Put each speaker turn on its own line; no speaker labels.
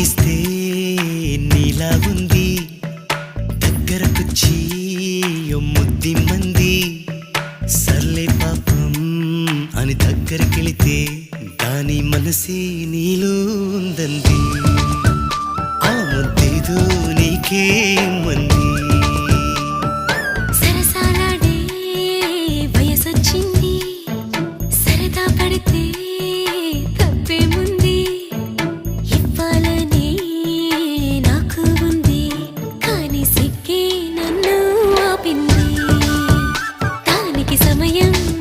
చూపిస్తే నీలా ఉంది. దగ్గరకు చీయొమ్ముద్ది మంది. సర్లే పాపం అని దగ్గరకెళితే దాని మనసే నీలో ఉందంది. ఆ ముద్దేదో నీకే మంది.
സമയം